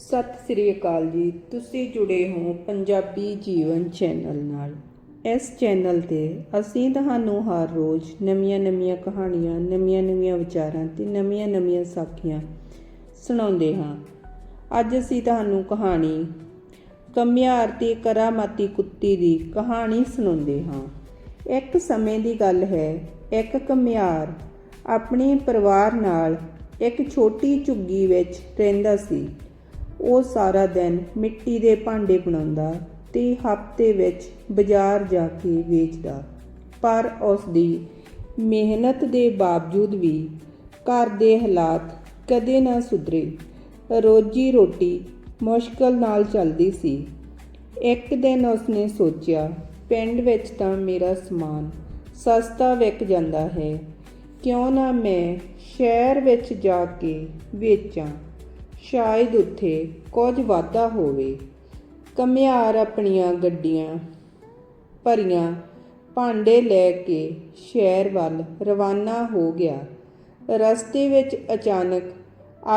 ਸਤਿ ਸ੍ਰੀ ਅਕਾਲ ਜੀ। ਤੁਸੀਂ ਜੁੜੇ ਹੋ ਪੰਜਾਬੀ ਜੀਵਨ ਚੈਨਲ ਨਾਲ। ਇਸ ਚੈਨਲ ਤੇ ਅਸੀਂ ਤੁਹਾਨੂੰ ਹਰ ਰੋਜ਼ ਨਵੀਆਂ-ਨਵੀਆਂ ਕਹਾਣੀਆਂ ਨਵੀਆਂ-ਨਵੀਆਂ ਵਿਚਾਰਾਂ ਤੇ ਨਵੀਆਂ-ਨਵੀਆਂ ਸਾਖੀਆਂ ਸੁਣਾਉਂਦੇ ਹਾਂ। ਅੱਜ ਅਸੀਂ ਤੁਹਾਨੂੰ ਕਹਾਣੀ ਕਮਿਆਰ ਤੇ ਕਰਾਮਾਤੀ ਕੁੱਤੀ ਦੀ ਕਹਾਣੀ ਸੁਣਾਉਂਦੇ ਹਾਂ। ਇੱਕ ਸਮੇਂ ਦੀ ਗੱਲ ਹੈ, ਇੱਕ ਕਮਿਆਰ ਆਪਣੇ ਪਰਿਵਾਰ ਨਾਲ ਇੱਕ ਛੋਟੀ ਝੁੱਗੀ ਵਿੱਚ ਰਹਿੰਦਾ ਸੀ। ਉਹ ਸਾਰਾ ਦਿਨ ਮਿੱਟੀ ਦੇ ਭਾਂਡੇ ਬਣਾਉਂਦਾ ਤੇ ਹਫ਼ਤੇ ਵਿੱਚ ਬਾਜ਼ਾਰ ਜਾ ਕੇ ਵੇਚਦਾ। ਪਰ ਉਸ ਦੀ ਮਿਹਨਤ ਦੇ ਬਾਵਜੂਦ ਵੀ ਘਰ ਦੇ ਹਾਲਾਤ ਕਦੇ ਨਾ ਸੁਧਰੇ। ਰੋਜੀ ਰੋਟੀ ਮੁਸ਼ਕਲ ਨਾਲ ਚੱਲਦੀ ਸੀ। ਇੱਕ ਦਿਨ ਉਸਨੇ ਸੋਚਿਆ, ਪਿੰਡ ਵਿੱਚ ਤਾਂ ਮੇਰਾ ਸਮਾਨ ਸਸਤਾ ਵਿਕ ਜਾਂਦਾ ਹੈ। ਕਿਉਂ ਨਾ ਮੈਂ ਸ਼ਹਿਰ ਵਿੱਚ ਜਾ ਕੇ ਵੇਚਾਂ। ਸ਼ਾਇਦ ਉੱਥੇ ਕੁਝ ਵਾਧਾ ਹੋਵੇ। ਕਮਿਆਰ ਆਪਣੀਆਂ ਗੱਡੀਆਂ ਭਰੀਆਂ ਭਾਂਡੇ ਲੈ ਕੇ ਸ਼ਹਿਰ ਵੱਲ ਰਵਾਨਾ ਹੋ ਗਿਆ। ਰਸਤੇ ਵਿੱਚ ਅਚਾਨਕ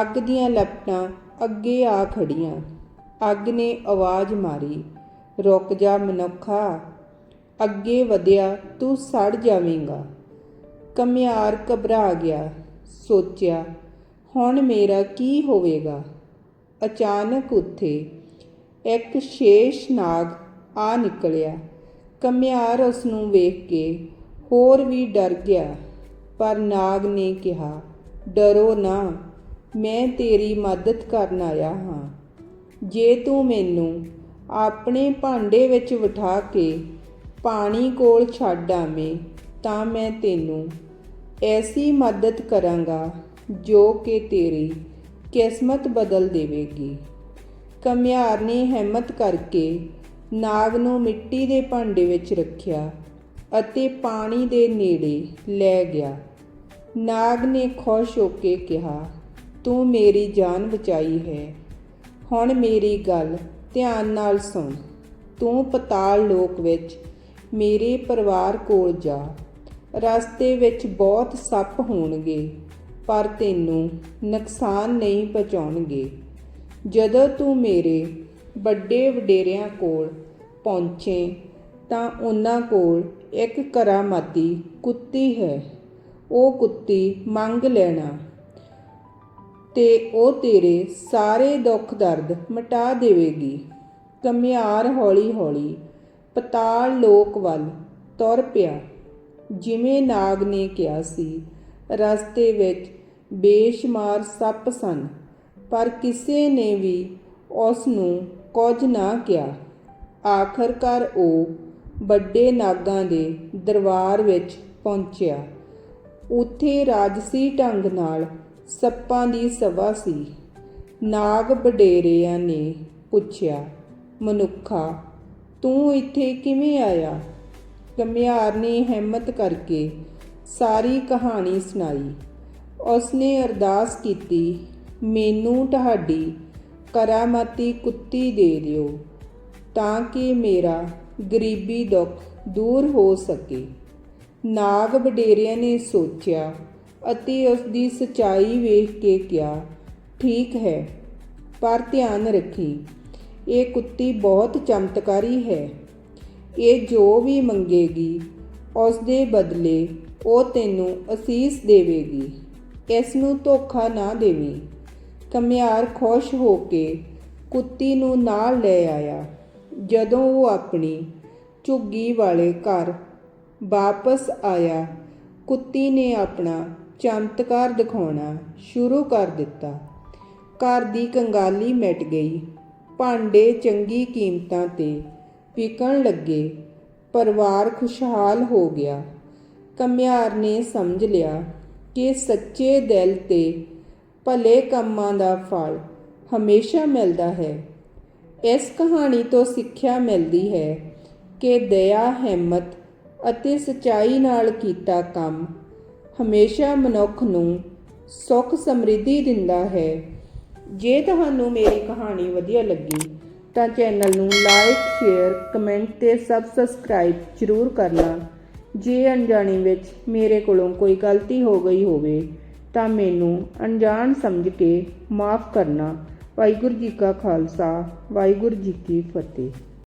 ਅੱਗ ਦੀਆਂ ਲਪਟਾਂ ਅੱਗੇ ਆ ਖੜੀਆਂ ਅੱਗ ਨੇ ਆਵਾਜ਼ ਮਾਰੀ, ਰੁਕ ਜਾ ਮਨੁੱਖਾ, ਅੱਗੇ ਵਧਿਆ ਤੂੰ ਸੜ ਜਾਵੇਂਗਾ। ਕਮਿਆਰ ਘਬਰਾ ਗਿਆ, ਸੋਚਿਆ ਹੁਣ ਮੇਰਾ ਕੀ ਹੋਵੇਗਾ? ਅਚਾਨਕ ਉੱਥੇ ਇੱਕ ਸ਼ੇਸ਼ ਨਾਗ ਆ ਨਿਕਲਿਆ। ਕਮਿਆਰ ਉਸ ਨੂੰ ਵੇਖ ਕੇ ਹੋਰ ਵੀ ਡਰ ਗਿਆ, ਪਰ ਨਾਗ ਨੇ ਕਿਹਾ, ਡਰੋ ਨਾ, ਮੈਂ ਤੇਰੀ ਮਦਦ ਕਰਨ ਆਇਆ ਹਾਂ। ਜੇ ਤੂੰ ਮੈਨੂੰ ਆਪਣੇ ਭਾਂਡੇ ਵਿੱਚ ਬਿਠਾ ਕੇ ਪਾਣੀ ਕੋਲ ਛੱਡ ਆਵੇਂ, ਤਾਂ ਮੈਂ ਤੈਨੂੰ ਐਸੀ ਮਦਦ ਕਰਾਂਗਾ ਜੋ ਕਿ ਤੇਰੀ ਕਿਸਮਤ ਬਦਲ ਦੇਵੇਗੀ। ਕਮਿਆਰ ਨੇ ਹਿੰਮਤ ਕਰਕੇ ਨਾਗ ਨੂੰ ਮਿੱਟੀ ਦੇ ਭਾਂਡੇ ਵਿੱਚ ਰੱਖਿਆ ਅਤੇ ਪਾਣੀ ਦੇ ਨੇੜੇ ਲੈ ਗਿਆ। ਨਾਗ ਨੇ ਖੁਸ਼ ਹੋ ਕੇ ਕਿਹਾ, ਤੂੰ ਮੇਰੀ ਜਾਨ ਬਚਾਈ ਹੈ। ਹੁਣ ਮੇਰੀ ਗੱਲ ਧਿਆਨ ਨਾਲ ਸੁਣ। ਤੂੰ ਪਤਾਲ ਲੋਕ ਵਿੱਚ ਮੇਰੇ ਪਰਿਵਾਰ ਕੋਲ ਜਾ। ਰਸਤੇ ਵਿੱਚ ਬਹੁਤ ਸੱਪ ਹੋਣਗੇ। ਪਰ ਤੈਨੂੰ ਨੁਕਸਾਨ ਨਹੀਂ ਪਹੁੰਚਾਉਣਗੇ। ਜਦੋਂ ਤੂੰ ਮੇਰੇ ਵੱਡੇ ਵਡੇਰਿਆਂ ਕੋਲ ਪਹੁੰਚੇ, ਤਾਂ ਉਹਨਾਂ ਕੋਲ ਇੱਕ ਕਰਾਮਾਤੀ ਕੁੱਤੀ ਹੈ। ਉਹ ਕੁੱਤੀ ਮੰਗ ਲੈਣਾ ਤੇ ਉਹ ਤੇਰੇ ਸਾਰੇ ਦੁੱਖ ਦਰਦ ਮਿਟਾ ਦੇਵੇਗੀ। ਕਮਿਆਰ ਹੌਲੀ-ਹੌਲੀ ਪਤਾਲ ਲੋਕ ਵੱਲ ਤੁਰ ਪਿਆ, ਜਿਵੇਂ ਨਾਗ ਨੇ ਕਿਹਾ ਸੀ। ਰਸਤੇ ਵਿੱਚ ਬੇਸ਼ੁਮਾਰ ਸੱਪ ਸਨ, ਪਰ ਕਿਸੇ ਨੇ ਵੀ ਉਸ ਨੂੰ ਕੁਝ ਨਾ ਕਿਹਾ। ਆਖਰਕਾਰ ਉਹ ਵੱਡੇ ਨਾਗਾਂ ਦੇ ਦਰਬਾਰ ਵਿੱਚ ਪਹੁੰਚਿਆ। ਉੱਥੇ ਰਾਜਸੀ ਢੰਗ ਨਾਲ ਸੱਪਾਂ ਦੀ ਸਭਾ ਸੀ। ਨਾਗ ਬਡੇਰਿਆਂ ਨੇ ਪੁੱਛਿਆ, ਮਨੁੱਖਾ, ਤੂੰ ਇੱਥੇ ਕਿਵੇਂ ਆਇਆ? ਕਮਿਆਰ ਨੇ ਹਿੰਮਤ ਕਰਕੇ ਸਾਰੀ ਕਹਾਣੀ ਸੁਣਾਈ। ਉਸਨੇ ਅਰਦਾਸ ਕੀਤੀ, ਮੈਨੂੰ ਤੁਹਾਡੀ ਕਰਾਮਾਤੀ ਕੁੱਤੀ ਦੇ ਦਿਓ, ਤਾਂ ਕਿ ਮੇਰਾ ਗਰੀਬੀ ਦੁੱਖ ਦੂਰ ਹੋ ਸਕੇ। ਨਾਗ ਵਡੇਰਿਆਂ ਨੇ ਸੋਚਿਆ ਅਤੇ ਉਸ ਦੀ ਸਚਾਈ ਵੇਖ ਕੇ ਕਿਹਾ, ਠੀਕ ਹੈ, ਪਰ ਧਿਆਨ ਰੱਖੀ, ਇਹ ਕੁੱਤੀ ਬਹੁਤ ਚਮਤਕਾਰੀ ਹੈ। ਇਹ ਜੋ ਵੀ ਮੰਗੇਗੀ ਉਸ ਦੇ ਬਦਲੇ ਉਹ ਤੈਨੂੰ ਅਸੀਸ ਦੇਵੇਗੀ, ਇਸ ਨੂੰ ਧੋਖਾ ਨਾ ਦੇਵੀਂ। ਕਮਿਆਰ ਖੁਸ਼ ਹੋ ਕੇ ਕੁੱਤੀ ਨੂੰ ਨਾਲ ਲੈ ਆਇਆ। ਜਦੋਂ ਉਹ ਆਪਣੀ ਝੁੱਗੀ ਵਾਲੇ ਘਰ ਵਾਪਸ ਆਇਆ, ਕੁੱਤੀ ਨੇ ਆਪਣਾ ਚਮਤਕਾਰ ਦਿਖਾਉਣਾ ਸ਼ੁਰੂ ਕਰ ਦਿੱਤਾ। ਘਰ ਦੀ ਕੰਗਾਲੀ ਮਿਟ ਗਈ। ਭਾਂਡੇ ਚੰਗੀ ਕੀਮਤਾਂ ਤੇ ਵਿਕਣ ਲੱਗੇ। ਪਰਿਵਾਰ ਖੁਸ਼ਹਾਲ ਹੋ ਗਿਆ। ਕਮਿਆਰ ਨੇ ਸਮਝ ਲਿਆ ਕਿ ਸੱਚੇ ਦਿਲ ਤੇ ਭਲੇ ਕੰਮਾਂ ਦਾ ਫਲ ਹਮੇਸ਼ਾ ਮਿਲਦਾ ਹੈ। ਇਸ ਕਹਾਣੀ ਤੋਂ ਸਿੱਖਿਆ ਮਿਲਦੀ ਹੈ ਕਿ ਦਇਆ, ਹਿੰਮਤ ਅਤੇ ਸਚਾਈ ਨਾਲ ਕੀਤਾ ਕੰਮ ਹਮੇਸ਼ਾ ਮਨੁੱਖ ਨੂੰ ਸੁੱਖ ਸਮਰਿੱਧੀ ਦਿੰਦਾ ਹੈ। ਜੇ ਤੁਹਾਨੂੰ ਮੇਰੀ ਕਹਾਣੀ ਵਧੀਆ ਲੱਗੀ ਤਾਂ ਚੈਨਲ ਨੂੰ ਲਾਈਕ, ਸ਼ੇਅਰ, ਕਮੈਂਟ ਤੇ ਸਬ ਸਬਸਕ੍ਰਾਈਬ ਜ਼ਰੂਰ ਕਰਨਾ। ਜੇ ਅਣਜਾਣੀ ਵਿੱਚ ਮੇਰੇ ਕੋਲੋਂ ਕੋਈ ਗਲਤੀ ਹੋ ਗਈ ਹੋਵੇ, ਤਾਂ ਮੈਨੂੰ ਅਣਜਾਣ ਸਮਝ ਕੇ ਮਾਫ ਕਰਨਾ। ਵਾਹਿਗੁਰੂ ਜੀ ਕਾ ਖਾਲਸਾ, ਵਾਹਿਗੁਰੂ ਜੀ ਕੀ ਫਤਿਹ।